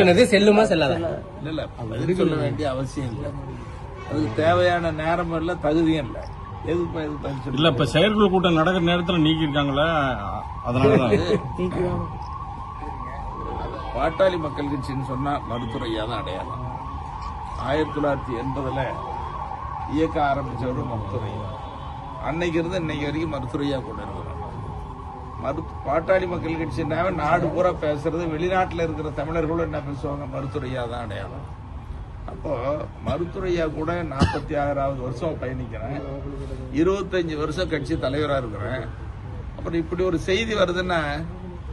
அனுப்பினது செல்லுமா செல்லாதா? இல்ல இல்ல பதில் சொல்ல வேண்டிய அவசியம் இல்லை. அதுக்கு தேவையான நேரம் இல்ல தகுதியும் இல்லை. எதுக்கு எதுக்கு பதில் சொல்ல இல்ல இப்ப செயற்குழு கூட்டம் நடக்கிற நேரத்துல நீக்கி இருக்காங்களே அதனாலதான் பாட்டாளி மக்கள் கட்சின்னு சொன்னா மருத்துவரையா தான் அடையாளம். ஆயிரத்தி தொள்ளாயிரத்தி எண்பதுல இயக்க ஆரம்பிச்சவரும் மருத்துவரையா அன்னைக்கு இருந்து இன்னைக்கு வரைக்கும் மருத்துவரையா கொண்டு மருத்து பாட்டாளி மக்கள் கட்சினாவே நாடு பூரா பேசுறது வெளிநாட்டில் இருக்கிற தமிழர்களும் என்ன பேசுவாங்க? மருத்துவரையா தான் அடையாளம். அப்போ மருத்துவரையா கூட நாற்பத்தி ஆறாவது வருஷம் பயணிக்கிறேன். இருபத்தஞ்சு வருஷம் கட்சி தலைவராக இருக்கிறேன். அப்புறம் இப்படி ஒரு செய்தி வருதுன்னா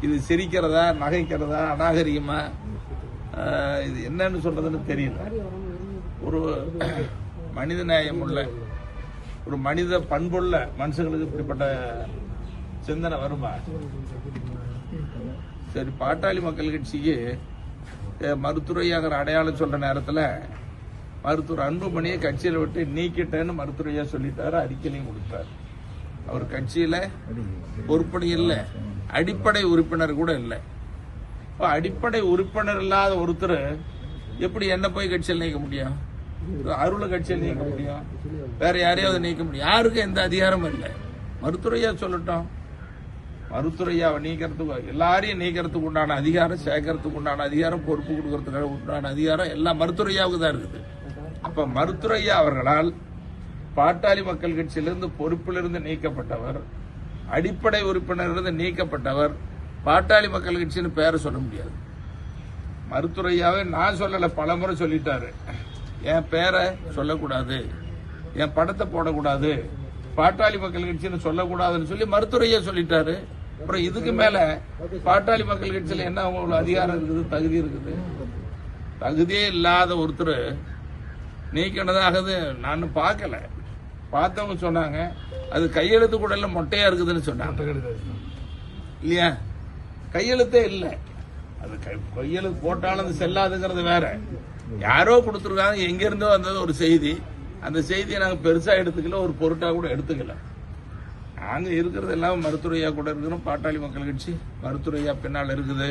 இது சிரிக்கிறதா நகைக்கிறதா அநாகரிகமா? இது என்னன்னு சொல்றதுன்னு தெரியல. ஒரு மனித நேயம் உள்ள ஒரு மனித பண்புள்ள மனுஷங்களுக்கு இப்படிப்பட்ட சிந்தனை வருமா? சரி பாட்டாளி மக்கள் கட்சிக்கு அஹ், அடையாளம் சொல்ற நேரத்துல மருத்துவர் அன்புமணியை கட்சியில விட்டு நீக்கிட்டேன்னு மருத்துவரையா சொல்லிட்டாரு அறிக்கையிலையும் கொடுத்தாரு. அவர் கட்சியில பொறுப்பணி இல்லை அடிப்படை உறுப்பினர் கூட இல்லை. இப்போ அடிப்படை உறுப்பினர் இல்லாத ஒருத்தர் எப்படி என்ன போய் கட்சியில் நீக்க முடியும்? அருளை கட்சியில் நீக்க முடியும்? வேற யாரையாவது நீக்க முடியும்? யாருக்கும் எந்த அதிகாரமும் இல்லை. மருத்துவரையா சொல்லட்டும். மருத்துவரையாவை நீக்கிறதுக்கு எல்லாரையும் நீக்கிறதுக்கு உண்டான அதிகாரம் சேர்க்கறதுக்கு உண்டான அதிகாரம் பொறுப்பு கொடுக்கறதுக்கு உண்டான அதிகாரம் எல்லாம் மருத்துவரையாவுக்கு தான் இருக்குது. அப்ப மருத்துவரையா அவர்களால் பாட்டாளி மக்கள் கட்சியிலிருந்து பொறுப்பிலிருந்து நீக்கப்பட்டவர் அடிப்படை உறுப்பினரிலிருந்து நீக்கப்பட்டவர் பாட்டாளி மக்கள் கட்சின்னு பேரை சொல்ல முடியாது. மருத்துறையாவே நான் சொல்லலை பலமுறை சொல்லிட்டாரு. என் பேரை சொல்லக்கூடாது. என் படத்தை போடக்கூடாது. பாட்டாளி மக்கள் கட்சின்னு சொல்லக்கூடாதுன்னு சொல்லி மருத்துறையே சொல்லிட்டாரு. அப்புறம் இதுக்கு மேல பாட்டாளி மக்கள் கட்சியில என்ன உங்களுக்கு அதிகாரம் இருக்குது தகுதி இருக்குது? தகுதியே இல்லாத ஒருத்தர் நீக்கினதாகது நான் பார்க்கல. பார்த்தவங்க சொன்னாங்க அது கையெழுத்து கூட இல்ல மொட்டையா இருக்குதுன்னு சொன்னாங்க. இல்லையா? கையெழுத்தே இல்லை. அது கையெழுத்து போட்டாலும் அது செல்லாதுங்கிறது வேற. யாரோ கொடுத்துருக்காங்க எங்க இருந்தோ வந்தது ஒரு செய்தி. அந்த செய்தியை நாங்க பெருசா எடுத்துக்கல ஒரு பொருட்டா கூட எடுத்துக்கல. நாங்கள் இருக்கிறது எல்லாம் மருத்துவரையா கூட இருக்கிறோம் பாட்டாளி மக்கள் கட்சி மருத்துவரையா பின்னால் இருக்குது.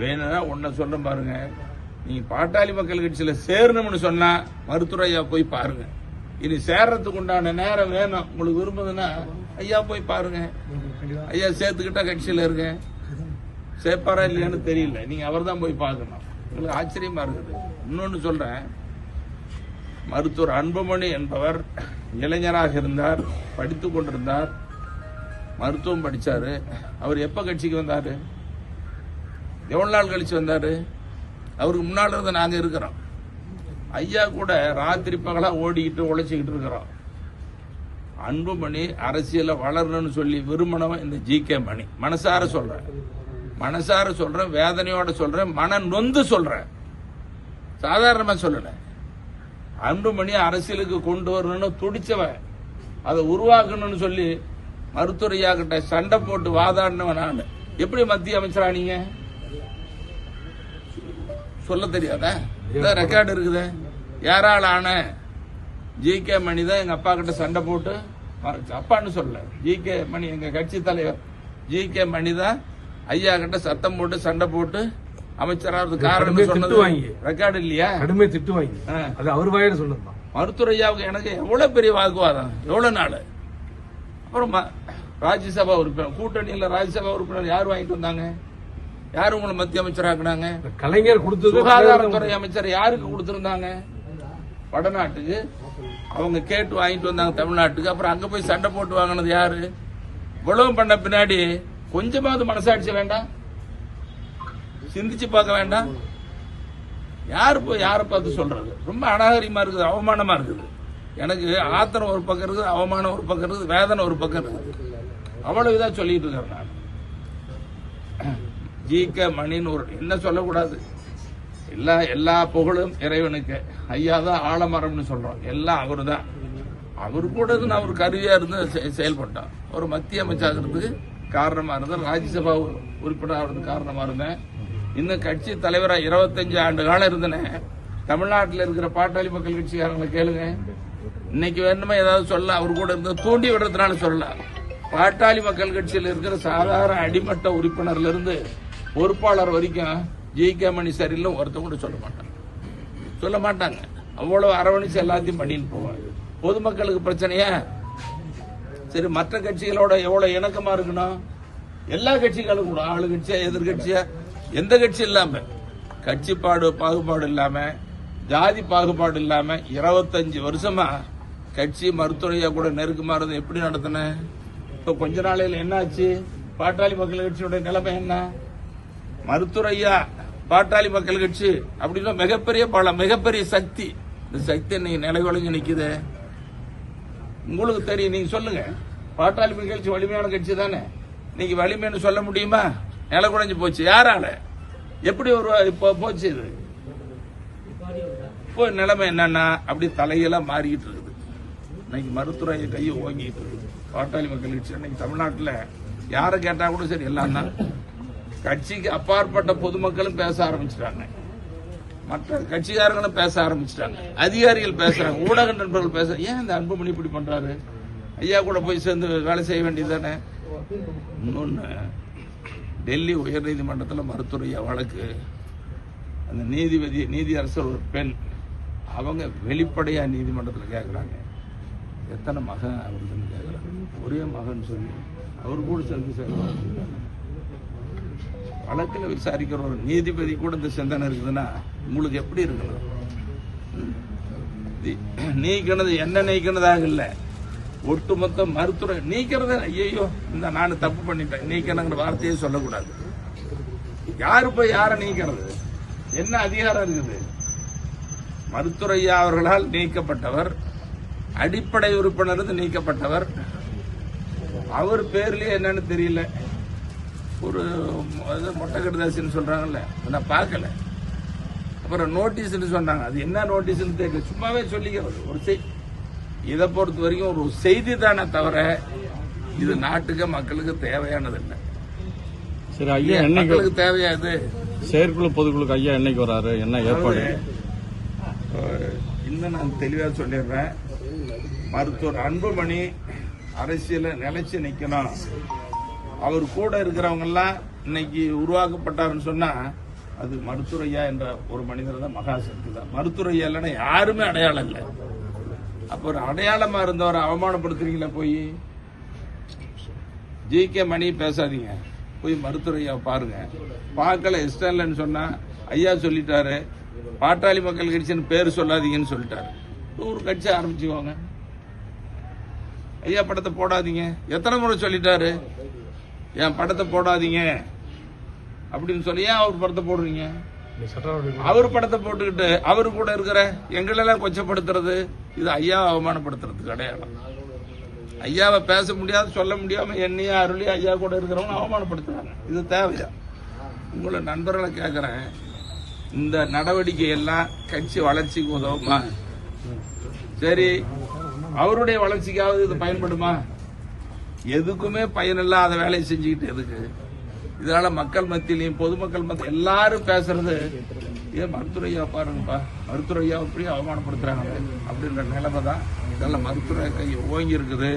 வேணும்னா ஒன்றை சொல்ல பாருங்க. நீங்கள் பாட்டாளி மக்கள் கட்சியில் சேரணும்னு சொன்னால் மருத்துவரையா போய் பாருங்க. இனி சேர்றதுக்கு உண்டான நேரம் வேணும். உங்களுக்கு விரும்புதுன்னா ஐயா போய் பாருங்க. ஐயா சேர்த்துக்கிட்டா கட்சியில் இருங்க. சேர்ப்பாரா இல்லையான்னு தெரியல. நீங்கள் அவர் தான் போய் பார்க்கணும். உங்களுக்கு ஆச்சரியமாக இருக்குது. இன்னொன்று சொல்கிறேன் மருத்துவர் அன்புமணி என்பவர் இளைஞராக இருந்தார் படித்து கொண்டிருந்தார் மருத்துவம் படிச்சாரு. அவர் எப்போ கட்சிக்கு வந்தாரு? எவ்வளோ நாள் கழிச்சு வந்தாரு? அவருக்கு முன்னால் இருந்து நாங்கள் இருக்கிறோம். ஐயா கூட ராத்திரி பகலா ஓடிக்கிட்டு உழைச்சிக்கிட்டு இருக்கிறோம். அன்புமணி அரசியல வளரணும்னு சொல்லி விரும்பினவன் இந்த ஜி கே மணி. மனசார சொல்றேன். மனசார சொல்றேன் வேதனையோட சொல்றேன் மன நொந்து சொல்றேன். சாதாரணமாக சொல்லல. அன்புமணி அரசியலுக்கு கொண்டு வரணும்னு துடிச்சவன். அதை உருவாக்கணும்னு சொல்லி மருத்துவரையா கிட்ட சண்டை போட்டு வாதாடினவன் நான். எப்படி மத்திய அமைச்சரா நீங்க? சொல்ல தெரியாதா? இதான் ரெக்கார்டு இருக்குது. யாரால ஆன ஜி கே மணி தான் எங்க அப்பா கிட்ட சண்டை போட்டு ம- அப்பான்னு சொல்லல. ஜி கே மணி எங்க கட்சி தலைவர் ஜி கே மணி தான் ஐயா கிட்ட சத்தம் போட்டு சண்டை போட்டு அமைச்சராவது காரணம் சொன்னது. ரெக்கார்டு இல்லையா? கடுமை திட்டு வாங்கி. அது அவர் வாயில சொன்னதுதான் மருத்துவர் ஐயாவுக்கு எனக்கு எவ்வளவு பெரிய வாக்குவாதம்? எவ்வளவு நாள்? அப்புறம் ராஜ்யசபா உறுப்பினர் கூட்டணியில ராஜ்யசபா உறுப்பினர் யார் வாங்கிட்டு வந்தாங்க? யார் உங்களை மத்திய அமைச்சராக்குனாங்க? கலைஞர் கொடுத்தது சுகாதாரத்துறை அமைச்சர் யாருக்கு கொடுத்திருந்தாங்க? வடநாட்டுக்கு. அவங்க கேட்டு வாங்கிட்டு வந்தாங்க தமிழ்நாட்டுக்கு. அப்புறம் அங்க போய் சண்டை போட்டு வாங்கினது யாரு? இவ்வளவு பண்ண பின்னாடி கொஞ்சமாவது மனசாட்சி வேண்டாம்? சிந்திச்சு பார்க்க வேண்டாம்? யார் போய் யாரை பார்த்து சொல்றது? ரொம்ப அநாகரிகமா இருக்குது அவமானமா இருக்குது. எனக்கு ஆத்திரம் ஒரு பக்கம் இருக்குது அவமானம் ஒரு பக்கம் இருக்குது வேதனை ஒரு பக்கம் இருக்குது. அவ்வளவு இதாக சொல்லிட்டு இருக்கிறேன் நான். ஜி கே மணின்னு ஒரு என்ன சொல்லக்கூடாது? எல்லா எல்லா புகழும் இறைவனுக்கு. ஐயா தான் ஆலமரம்னு சொல்கிறோம் எல்லாம் அவரு தான். அவர் கூட இருந்து நான் ஒரு கருவியாக இருந்து செ- செயல்பட்டோம் ஒரு மத்திய அமைச்சாகிறதுக்கு காரணமாக இருந்தேன். ராஜ்யசபா உறுப்பினர் ஆகிறதுக்கு இருந்தேன். இன்னும் கட்சி தலைவராக இருபத்தஞ்சு ஆண்டு காலம் இருந்தேனே. தமிழ்நாட்டில் இருக்கிற பாட்டாளி மக்கள் கட்சிக்காரங்களை கேளுங்க. இன்னைக்கு வேணுமா ஏதாவது சொல்ல? அவர் கூட இருந்து தூண்டி விடுறதுனால சொல்லலாம் பாட்டாளி மக்கள் கட்சியில் இருக்கிற சாதாரண அடிமட்ட உறுப்பினர்ல இருந்து பொறுப்பாளர் வரைக்கும் ஜெயிக்க மணி சரியில்லை ஒருத்தவங்க கூட சொல்ல மாட்டாங்க. சொல்ல மாட்டாங்க. அவ்வளவு அரவணைச்சு எல்லாத்தையும் பண்ணிட்டு போவாங்க. பொதுமக்களுக்கு பிரச்சனையா? சரி மற்ற கட்சிகளோட எவ்வளவு இணக்கமா இருக்கணும் எல்லா கட்சிகளும் கூட ஆளுங்கட்சியா எதிர்கட்சியா எந்த கட்சி இல்லாம கட்சிப்பாடு பாகுபாடு இல்லாம ஜாதி பாகுபாடு இல்லாம இருபத்தஞ்சு வருஷமா கட்சி மருத்துவரையா கூட நெருக்கமா இருந்து எப்படி நடத்தின? இப்ப கொஞ்ச நாளையில என்ன ஆச்சு பாட்டாளி மக்கள் கட்சியோட நிலைமை என்ன? மருத்துவரையா பாட்டாளி மக்கள் கட்சி அப்படின்னா மிகப்பெரிய பல மிகப்பெரிய சக்தி. இந்த சக்தி இன்னைக்கு நிலைகுலைஞ்சு நிக்குது. உங்களுக்கு தெரியும். நீங்க சொல்லுங்க. பாட்டாளி மக்கள் கட்சி வலிமையான கட்சி தானே. நீங்க வலிமைன்னு சொல்ல முடியுமா? நில குறைஞ்சு போச்சு. யாரால? எப்படி ஒரு இப்போ போச்சு இது? இப்போ நிலைமை என்னன்னா அப்படி தலையெல்லாம் மாறிக்கிட்டு இருக்குது. இன்னைக்கு மருத்துவ கையை ஓங்கிட்டு இருக்குது பாட்டாளி மக்கள் கட்சி இன்னைக்கு தமிழ்நாட்டில் யாரை கேட்டால் கூட சரி எல்லாம் தான். கட்சிக்கு அப்பாற்பட்ட பொதுமக்களும் பேச ஆரம்பிச்சிட்டாங்க. மற்ற கட்சிக்காரங்களும் பேச ஆரம்பிச்சிட்டாங்க. அதிகாரிகள் பேசுறாங்க. ஊடக நண்பர்கள் பேச ஏன் இந்த அன்புமணி இப்படி பண்றாரு? ஐயா கூட போய் சேர்ந்து வேலை செய்ய வேண்டியதானே இன்னொன்னு டெல்லி உயர்நீதிமன்றத்தில் மருத்துவரையா வழக்கு. அந்த நீதிபதி நீதியரசர் ஒரு பெண். அவங்க வெளிப்படையா நீதிமன்றத்தில் கேட்குறாங்க எத்தனை மகன் அவருக்குன்னு கேட்குறாங்க ஒரே மகன் சொல்லி அவர் கூட சேர்ந்து சேர்ந்து வழக்கில் விசாரிக்கிற ஒரு நீதிபதி கூட இந்த சிந்தனை இருக்குதுன்னா உங்களுக்கு எப்படி இருக்கணும் நீக்கினது என்ன நீக்கினதாக இல்லை. ஒட்டுமொத்த மருத்துவ நீக்கிறது ஐயோ இந்த நான் தப்பு பண்ணிட்டேன். நீக்கணுங்கிற வார்த்தையே சொல்லக்கூடாது. யாரு போய் யாரை நீக்கிறது? என்ன அதிகாரம் இருக்குது? மருத்துவரையா அவர்களால் நீக்கப்பட்டவர் அடிப்படை உறுப்பினர் நீக்கப்பட்டவர். அவர் பேர்லயே என்னன்னு தெரியல. ஒரு மொட்டை கடுதாசின்னு சொல்றாங்கல்ல. நான் பார்க்கல. அப்புறம் நோட்டீஸ்னு சொன்னாங்க. அது என்ன நோட்டீஸ்னு தெரியல. சும்மாவே சொல்லிக்கிறது ஒரு செய் இதை பொறுத்த வரைக்கும் ஒரு செய்தி தானே தவிர இது நாட்டுக்கு மக்களுக்கு தேவையானது இல்லை சரி ஐயா மக்களுக்கு தேவையா இது? செயற்குழு பொதுக்குழுக்கு ஐயா என்னைக்கு வராரு? என்ன ஏற்பாடு? இன்னும் நான் தெளிவாக சொல்லிடுறேன். மருத்துவர் அன்புமணி அரசியல நிலைச்சு நிக்கணும். அவர் கூட இருக்கிறவங்க எல்லாம் இன்னைக்கு உருவாக்கப்பட்டாருன்னு சொன்னா அது மருத்துவரையா என்ற ஒரு மனிதர் தான் மகாசக்தி தான். மருத்துவரையா இல்லைன்னா யாருமே அடையாளம் இல்லை. அப்ப ஒரு அடையாளமா இருந்தவரை அவமானப்படுத்துறீங்களா போய்? ஜி கே மணி பேசாதீங்க. போய் மருத்துவரையா பாருங்க. பார்க்கல இஷ்டம் இல்லைன்னு சொன்னா ஐயா சொல்லிட்டாரு. பாட்டாளி மக்கள் கட்சின்னு பேர் சொல்லாதீங்கன்னு சொல்லிட்டாரு. ஒரு கட்சி ஆரம்பிச்சுக்கோங்க. ஐயா படத்தை போடாதீங்க. எத்தனை முறை சொல்லிட்டாரு? என் படத்தை போடாதீங்க. அப்படின்னு சொல்லி ஏன் அவர் படத்தை போடுறீங்க? அவர் படத்தை போட்டுக்கிட்டு அவர் கூட இருக்கிற எங்களெல்லாம் கொச்சப்படுத்துறது இது ஐயாவை அவமானப்படுத்துறதுக்கு அடையாளம் ஐயாவை பேச முடியாது சொல்ல முடியாம என்னையா அருளி ஐயா கூட இருக்கிறவங்க அவமானப்படுத்துறாங்க. இது தேவையா? உங்களை நண்பர்களை கேட்கறேன் இந்த நடவடிக்கை எல்லாம் கட்சி வளர்ச்சிக்கு உதவுமா? சரி அவருடைய வளர்ச்சிக்காவது இது பயன்படுமா? எதுக்குமே பயனில்லாத வேலையை செஞ்சுக்கிட்டு எதுக்கு? இதனால மக்கள் மத்தியிலையும் பொதுமக்கள் மத்திய எல்லாரும் பேசுறது ஏன் மருத்துவரையா பாருங்கப்பா. மருத்துவரையா எப்படி அவமானப்படுத்துறாங்க. அப்படின்ற நிலைமை தான் இதெல்லாம் மருத்துவ கை ஓங்கி இருக்குது.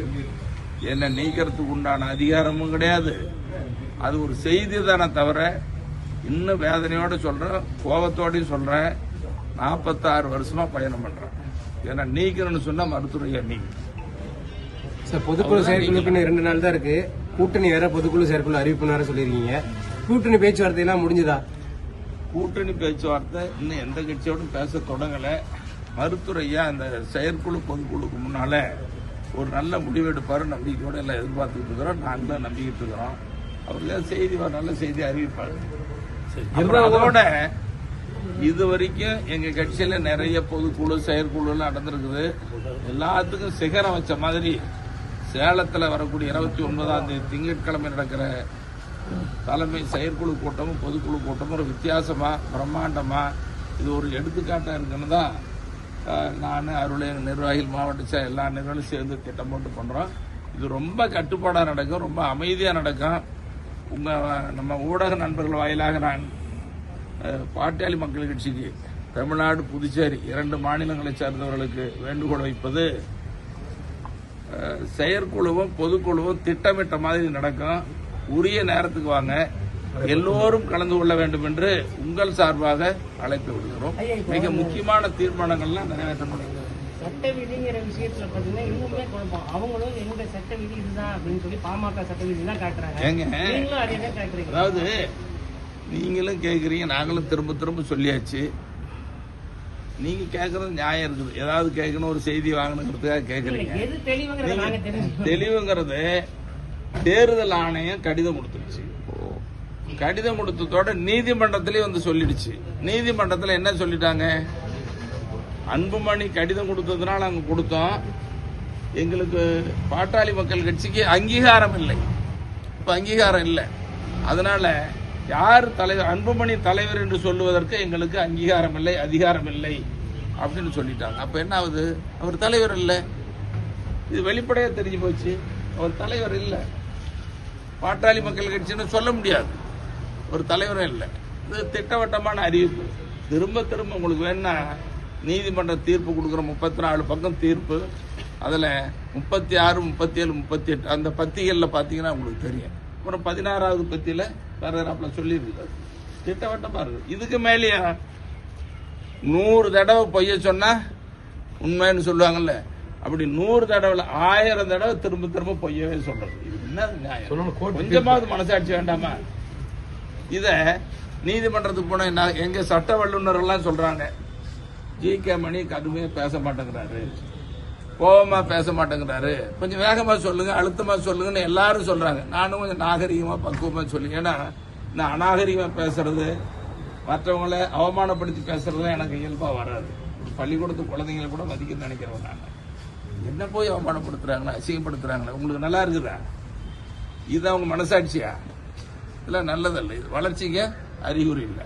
என்ன நீக்கிறதுக்கு உண்டான அதிகாரமும் கிடையாது. அது ஒரு செய்தி தானே தவிர இன்னும் வேதனையோடு சொல்கிறேன் கோபத்தோடையும் சொல்கிறேன் நாற்பத்தாறு வருஷமாக பயணம் பண்ணுறேன் ஏன்னா நீக்கணும்னு சொன்னா மருத்துவரையா நீக்கணும் சார் பொதுக்குழு செயற்குழுக்குன்னு ரெண்டு நாள் தான் இருக்கு. கூட்டணி வேற பொதுக்குழு செயற்குழு அறிவிப்பு வேற சொல்லியிருக்கீங்க. கூட்டணி பேச்சுவார்த்தை எல்லாம் முடிஞ்சுதா? கூட்டணி பேச்சுவார்த்தை இன்னும் எந்த கட்சியோடும் பேச தொடங்கல. மருத்துவரையா அந்த செயற்குழு பொதுக்குழுக்கு முன்னால ஒரு நல்ல முடிவு எடுப்பாரு நம்பிக்கையோட எல்லாம் எதிர்பார்த்துட்டு இருக்கிறோம். நாங்களும் நம்பிக்கிட்டு இருக்கிறோம். அவர்களே செய்தி வர நல்ல செய்தி அறிவிப்பாரு. அப்புறம் அதோட இது வரைக்கும் எங்க கட்சியில நிறைய பொதுக்குழு செயற்குழு நடந்திருக்குது. எல்லாத்துக்கும் சிகரம் வச்ச மாதிரி சேலத்துல வரக்கூடிய இருபத்தி ஒன்பதாம் தேதி திங்கட்கிழமை நடக்கிற தலைமை செயற்குழு கூட்டமும் பொதுக்குழு கூட்டமும் ஒரு வித்தியாசமா பிரம்மாண்டமா இது ஒரு எடுத்துக்காட்டா இருக்குன்னு தான் நான் அருளை எங்கள் நிர்வாகிகள் மாவட்ட எல்லா நிர்வாகிகளும் சேர்ந்து திட்டம் போட்டு பண்றோம். இது ரொம்ப கட்டுப்பாடாக நடக்கும் ரொம்ப அமைதியாக நடக்கும். உங்க நம்ம ஊடக நண்பர்கள் வாயிலாக நான் பாட்டாளி மக்கள் கட்சிக்கு தமிழ்நாடு புதுச்சேரி இரண்டு மாநிலங்களைச் சேர்ந்தவர்களுக்கு வேண்டுகோள் வைப்பது செயற்குழுவும் பொதுக்குழுவும் திட்டமிட்ட மாதிரி நடக்கும். உரிய நேரத்துக்கு வாங்க. எல்லோரும் கலந்து கொள்ள வேண்டும் என்று உங்கள் சார்பாக அழைப்பு விடுகிறோம். மிக முக்கியமான தீர்மானங்கள்லாம் நிறைவேற்றப்படுகிறது சட்ட விதிங்கிற விஷயத்துல பாத்தீங்கன்னா இன்னுமே குழப்பம். அவங்களும் எங்க சட்ட விதி இதுதான் அப்படின்னு சொல்லி பாமக சட்ட விதி தான் காட்டுறீங்க. அதாவது நீங்களும் கேட்குறீங்க நாங்களும் திரும்ப திரும்ப சொல்லியாச்சு. நீங்க கேட்கறது நியாயம் இருக்குது. ஏதாவது கேட்கணும் ஒரு செய்தி வாங்கணுங்கிறதுக்காக கேட்குறீங்க எது தெளிவுங்கிறத நாங்க தெரிஞ்சுக்கணும். தெளிவுங்கிறது தேர்தல் ஆணையம் கடிதம் கொடுத்துருச்சு கடிதம் கொடுத்ததோட நீதிமன்றத்திலே வந்து சொல்லிடுச்சு. நீதிமன்றத்தில் என்ன சொல்லிட்டாங்க? அன்புமணி கடிதம் கொடுத்ததுனால அங்க கொடுத்தோம். எங்களுக்கு பாட்டாளி மக்கள் கட்சிக்கு அங்கீகாரம் இல்லை. இப்ப அங்கீகாரம் இல்லை. அதனால யார் தலைவர் அன்புமணி தலைவர் என்று சொல்லுவதற்கு எங்களுக்கு அங்கீகாரம் இல்லை அதிகாரம் இல்லை அப்படின்னு சொல்லிட்டாங்க. அப்போ என்ன ஆகுது? அவர் தலைவர் இல்லை. இது வெளிப்படையாக தெரிஞ்சு போச்சு. அவர் தலைவர் இல்லை. பாட்டாளி மக்கள் கட்சின்னு சொல்ல முடியாது. ஒரு தலைவரும் இல்லை. இது திட்டவட்டமான அறிவிப்பு. திரும்ப திரும்ப உங்களுக்கு வேணா நீதிமன்ற தீர்ப்பு கொடுக்குற முப்பத்தி நாலு பக்கம் தீர்ப்பு. அதில் முப்பத்தி ஆறு முப்பத்தி ஏழு முப்பத்தி எட்டு அந்த பத்திகளில் பார்த்தீங்கன்னா உங்களுக்கு தெரியும். அப்புறம் பதினாறாவது பத்தியில் பேராகிராஃபில் சொல்லியிருக்காரு திட்டவட்டமாக இருக்கு இதுக்கு மேலேயா? நூறு தடவை பொய்ய சொன்னா உண்மைன்னு சொல்லுவாங்கல்ல. அப்படி நூறு தடவை ஆயிரம் தடவை திரும்ப திரும்ப பொய்யவே சொல்றது. இது என்ன கொஞ்சமாவது மனசாட்சி வேண்டாமா? இத நீதிமன்றத்துக்கு போன என்ன- எங்க சட்ட வல்லுநர் எல்லாம் சொல்றாங்க. ஜி கே மணி கடுமையா பேச மாட்டேங்கிறாரு. கோபமா பேச மாட்டேங்கிறாரு. கொஞ்சம் வேகமா சொல்லுங்க அழுத்தமா சொல்லுங்கன்னு எல்லாரும் சொல்றாங்க. நானும் கொஞ்சம் நாகரிகமா பக்குவமா சொல்லி ஏன்னா நான் அநாகரிகமா பேசுறது மற்றவங்கள அவமானப்படுத்தி பேசுறது எனக்கு இயல்பா வராது. பள்ளிக்கூடத்து குழந்தைங்களை கூட மதிக்க நினைக்கிறவன் நான். என்ன போய் அவமானப்படுத்துறாங்களா அசிங்கப்படுத்துறாங்களா? உங்களுக்கு நல்லா இருக்குதா? இது அவங்க மனசாட்சியா? இதெல்லாம் நல்லதல்ல. இது வளர்ச்சிக்கு அறிகுறி இல்லை.